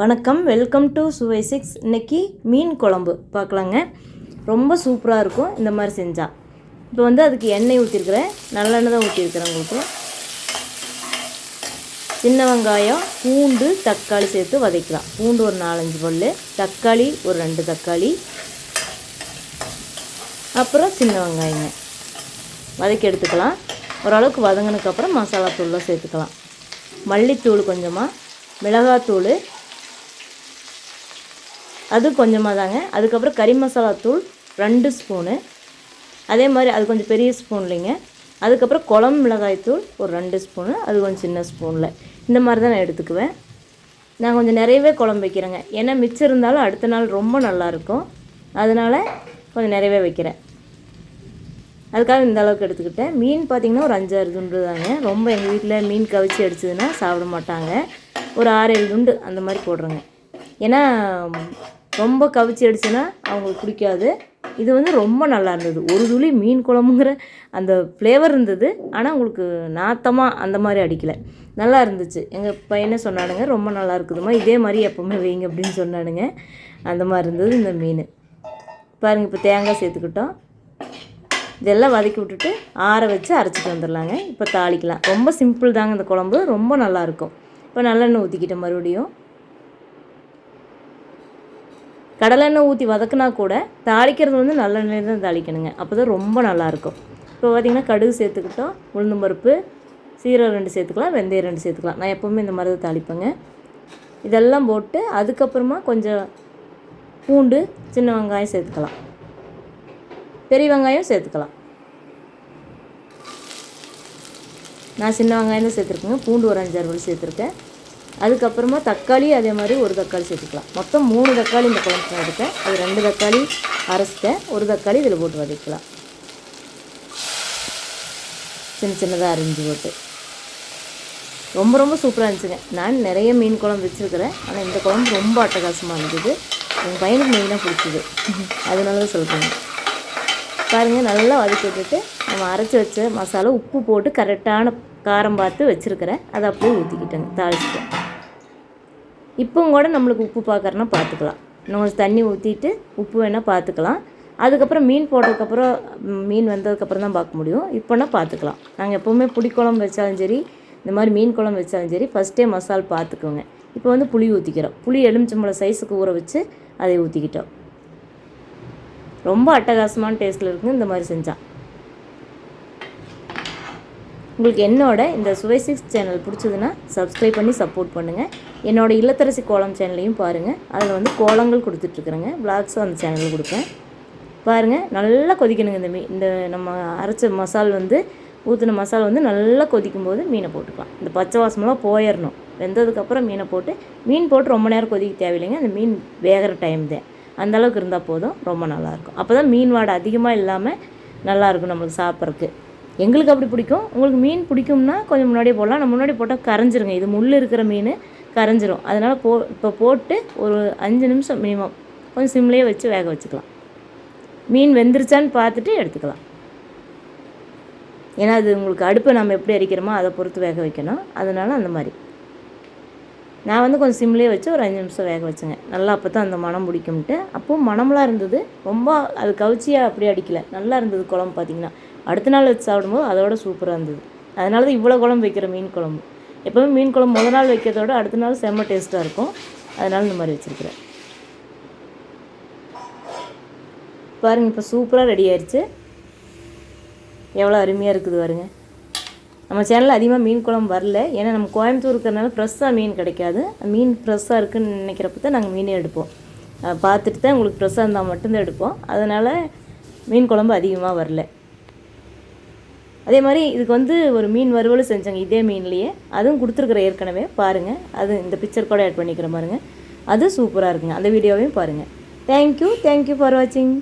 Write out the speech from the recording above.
வணக்கம் welcome to சுவை six இன்றைக்கி மீன் குழம்பு பார்க்கலாங்க. ரொம்ப சூப்பராக இருக்கும் இந்த மாதிரி செஞ்சால் இப்போ வந்து அதுக்கு எண்ணெய் ஊற்றிருக்கிறேன் நல்லெண்ணெய் தான் ஊற்றிருக்கிறேன் உங்களுக்கு. சின்ன வெங்காயம் பூண்டு தக்காளி சேர்த்து வதக்கலாம். பூண்டு ஒரு நாலஞ்சு பல் தக்காளி ஒரு ரெண்டு தக்காளி. அப்புறம் சின்ன வெங்காயங்க வதக்கி எடுத்துக்கலாம். ஓரளவுக்கு வதங்கினதுக்கப்புறம் மசாலா தூள்லாம் சேர்த்துக்கலாம். மல்லித்தூள் கொஞ்சமாக மிளகாத்தூள் அது கொஞ்சமாக தாங்க அதுக்கப்புறம் கறி மசாலா தூள் ரெண்டு ஸ்பூனு. அதே மாதிரி அது கொஞ்சம் பெரிய ஸ்பூன் இல்லைங்க அதுக்கப்புறம் குழம்பு மிளகாய் தூள் ஒரு ரெண்டு ஸ்பூனு. அது கொஞ்சம் சின்ன ஸ்பூனில். இந்த மாதிரி தான் நான் எடுத்துக்குவேன். நான் கொஞ்சம் நிறையவே குழம்பு வைக்கிறேங்க. ஏன்னா மிச்சம் இருந்தாலும் அடுத்த நாள் ரொம்ப நல்லாயிருக்கும் அதனால் கொஞ்சம் நிறையவே வைக்கிறேன். அதுக்காக இந்த அளவுக்கு எடுத்துக்கிட்டேன். மீன் பார்த்திங்கன்னா ஒரு அஞ்சாறு துண்டு தாங்க. ரொம்ப எங்கள் வீட்டில் மீன் கவிச்சு அடிச்சதுன்னா சாப்பிட மாட்டாங்க. ஒரு ஆறு ஏழு துண்டு அந்த மாதிரி போடுறேங்க. ஏன்னா ரொம்ப கவிச்சி அடிச்சுன்னா அவங்களுக்கு பிடிக்காது. இது வந்து ரொம்ப நல்லா இருந்தது. ஒரு துளி மீன் குழம்புங்கிற அந்த ஃப்ளேவர் இருந்தது. ஆனால் உங்களுக்கு நாத்தமாக அந்த மாதிரி அடிக்கலை. நல்லா இருந்துச்சு. எங்கள் பையனை சொன்னானுங்க ரொம்ப நல்லா இருக்குதுமா இதே மாதிரி எப்போவுமே வைங்க அப்படின்னு சொன்னானுங்க. அந்த மாதிரி இருந்தது இந்த மீன். பாருங்கள் இப்போ தேங்காய் சேர்த்துக்கிட்டோம். இதெல்லாம் வதக்கி விட்டுட்டு ஆற வச்சு அரைச்சிட்டு வந்துடலாங்க. இப்போ தாளிக்கலாம். ரொம்ப சிம்பிள் தாங்க இந்த குழம்பு. ரொம்ப நல்லாயிருக்கும் இப்போ நல்லெண்ணெய் ஊற்றிக்கிட்டேன் மறுபடியும். கடலெண்ணெய் ஊற்றி வதக்குனா கூட தாளிக்கிறது வந்து நல்லெண்ணெய் தான் தாளிக்கணுங்க. அப்போ தான் ரொம்ப நல்லாயிருக்கும். இப்போ பார்த்திங்கன்னா கடுகு சேர்த்துக்கிட்டோம். உளுந்து பருப்பு சீரகம் ரெண்டு சேர்த்துக்கலாம் வெந்தயம் ரெண்டு சேர்த்துக்கலாம். நான் எப்போவுமே இந்த மாதிரி தான் தாளிப்பேங்க. இதெல்லாம் போட்டு அதுக்கப்புறமா கொஞ்சம் பூண்டு சின்ன வெங்காயம் சேர்த்துக்கலாம். பெரிய வெங்காயம் சேர்த்துக்கலாம். நான் சின்ன வெங்காயம் தான் சேர்த்துருக்கேங்க. பூண்டு ஒரு அஞ்சாறு வலி சேர்த்துருக்கேன். அதுக்கப்புறமா தக்காளி அதே மாதிரி ஒரு தக்காளி சேர்த்துக்கலாம். மொத்தம் மூணு தக்காளி இந்த குழம்பு நான் எடுத்தேன். அது ரெண்டு தக்காளி அரைச்சிட்டேன். ஒரு தக்காளி இதில் போட்டு வதக்கலாம். சின்ன சின்னதாக அரிஞ்சு போட்டு. ரொம்ப ரொம்ப சூப்பராக இருந்துச்சுங்க. நான் நிறைய மீன் குழம்பு வச்சுருக்கிறேன். ஆனால் இந்த குழம்பு ரொம்ப அட்டகாசமாக இருந்தது. எங்கள் பையனுக்கு மெயினாக பிடிச்சிது. அதனால தான் சொல்கிறேங்க பாருங்கள் நல்லா வதக்கி விட்டுட்டு நம்ம அரைச்சி வச்ச மசாலா உப்பு போட்டு கரெக்டான காரம் பார்த்து வச்சுருக்கிறேன். அதை அப்படியே ஊற்றிக்கிட்டேங்க தாளிச்சிட்டேன். இப்போவும் கூட நம்மளுக்கு உப்பு பார்க்குறனா பார்த்துக்கலாம் நம்ம கொஞ்சம் தண்ணி ஊற்றிட்டு உப்பு வேணால் பார்த்துக்கலாம் அதுக்கப்புறம் மீன் போட்டதுக்கப்புறம் மீன் வந்ததுக்கப்புறம் தான் பார்க்க முடியும். இப்போனா பார்த்துக்கலாம் நாங்கள் எப்போவுமே புளிக்குழம்பு வச்சாலும் சரி இந்த மாதிரி மீன் குழம்பு வச்சாலும் சரி ஃபஸ்ட்டே மசால் பார்த்துக்கோங்க இப்போ வந்து புளி ஊற்றிக்கிறோம் புளி எலுமிச்சம்பழம் சைஸுக்கு ஊற வச்சு அதை ஊற்றிக்கிட்டோம் ரொம்ப அட்டகாசமான டேஸ்ட்டில் இருக்குங்க இந்த மாதிரி செஞ்சால் உங்களுக்கு என்னோட இந்த சுவை சிக்ஸ் சேனல் பிடிச்சதுன்னா சப்ஸ்கிரைப் பண்ணி சப்போர்ட் பண்ணுங்கள் என்னோடய இல்லத்தரசி கோலம் சேனலையும் பாருங்கள் அதில் வந்து கோலங்கள் கொடுத்துட்ருக்குறேங்க. விளாக்ஸும் அந்த சேனலில் கொடுப்பேன். பாருங்கள் நல்லா கொதிக்கணுங்க இந்த மீ இந்த நம்ம அரைச்ச மசால் வந்து ஊற்றின மசால் வந்து நல்லா கொதிக்கும் போது மீனை போட்டுக்கலாம். இந்த பச்சை வாசமெல்லாம் போயிடணும் வெந்ததுக்கப்புறம் மீனை போட்டு மீன் போட்டு ரொம்ப நேரம் கொதிக்க தேவையில்லைங்க. அந்த மீன் வேகிற டைம் தான். அந்தளவுக்கு இருந்தால் போதும். ரொம்ப நல்லாயிருக்கும் அப்போ தான் மீன் வாடை அதிகமாக இல்லாமல் நல்லாயிருக்கும் நம்மளுக்கு சாப்பிட்றதுக்கு. எங்களுக்கு அப்படி பிடிக்கும். உங்களுக்கு மீன் பிடிக்கும்னா கொஞ்சம் முன்னாடியே போடலாம். நம்ம முன்னாடி போட்டால் கரைஞ்சிருங்க. இது முள் இருக்கிற மீன் கரைஞ்சிரும். அதனால் போ இப்போ போட்டு ஒரு அஞ்சு நிமிஷம் மினிமம் கொஞ்சம் சிம்லேயே வச்சு வேக வச்சுக்கலாம். மீன் வெந்துருச்சான்னு பார்த்துட்டு எடுத்துக்கலாம். ஏன்னா அது உங்களுக்கு அடுப்பை நம்ம எப்படி அரிக்கிறோமோ அதை பொறுத்து வேக வைக்கணும். அதனால் அந்த மாதிரி. நான் வந்து கொஞ்சம் சிம்லேயே வச்சு ஒரு அஞ்சு நிமிஷம் வேக வச்சேங்க. நல்லா அப்போ தான் அந்த மனம் பிடிக்கும்ட்டு அப்போது மனம்லாம் இருந்தது. ரொம்ப அது கவுச்சியாக அப்படியே அடிக்கலை. நல்லா இருந்தது குழம்பு பார்த்திங்கன்னா அடுத்த நாள் வச்சு சாப்பிடும்போது அதோட சூப்பராக இருந்தது. அதனால தான் இவ்வளோ குழம்பு வைக்கிற மீன் குழம்பு. எப்போவுமே மீன் குழம்பு முத நாள் வைக்கிறதோட அடுத்த நாள் செம்ம டேஸ்ட்டாக இருக்கும். அதனால் இந்த மாதிரி வச்சுருக்கிறேன். பாருங்கள் இப்போ சூப்பராக ரெடி ஆயிடுச்சு எவ்வளோ அருமையாக இருக்குது பாருங்க. நம்ம சேனலில் அதிகமாக மீன் குழம்பு வரல. ஏன்னா நம்ம கோயம்புத்தூர் இருக்கிறனால ஃப்ரெஷ்ஷாக மீன் கிடைக்காது. மீன் ஃப்ரெஷ்ஷாக இருக்குதுன்னு நினைக்கிறப்ப தான் நாங்கள் மீனே எடுப்போம். பார்த்துட்டு தான் உங்களுக்கு ஃப்ரெஷ்ஷாக இருந்தால் மட்டும்தான் எடுப்போம். அதனால் மீன் குழம்பு அதிகமாக வரல. அதே மாதிரி இதுக்கு வந்து ஒரு மீன் வறுவல் செஞ்சாங்க இதே மீன்லேயே. அதுவும் கொடுத்துருக்குற ஏற்கனவே. பாருங்கள் அது இந்த பிக்சர் கூட ஆட் பண்ணிக்கிற பாருங்கள் அது சூப்பராக இருக்குங்க. அந்த வீடியோவையும் பாருங்கள் தேங்க்யூ தேங்க்யூ ஃபார் வாட்சிங்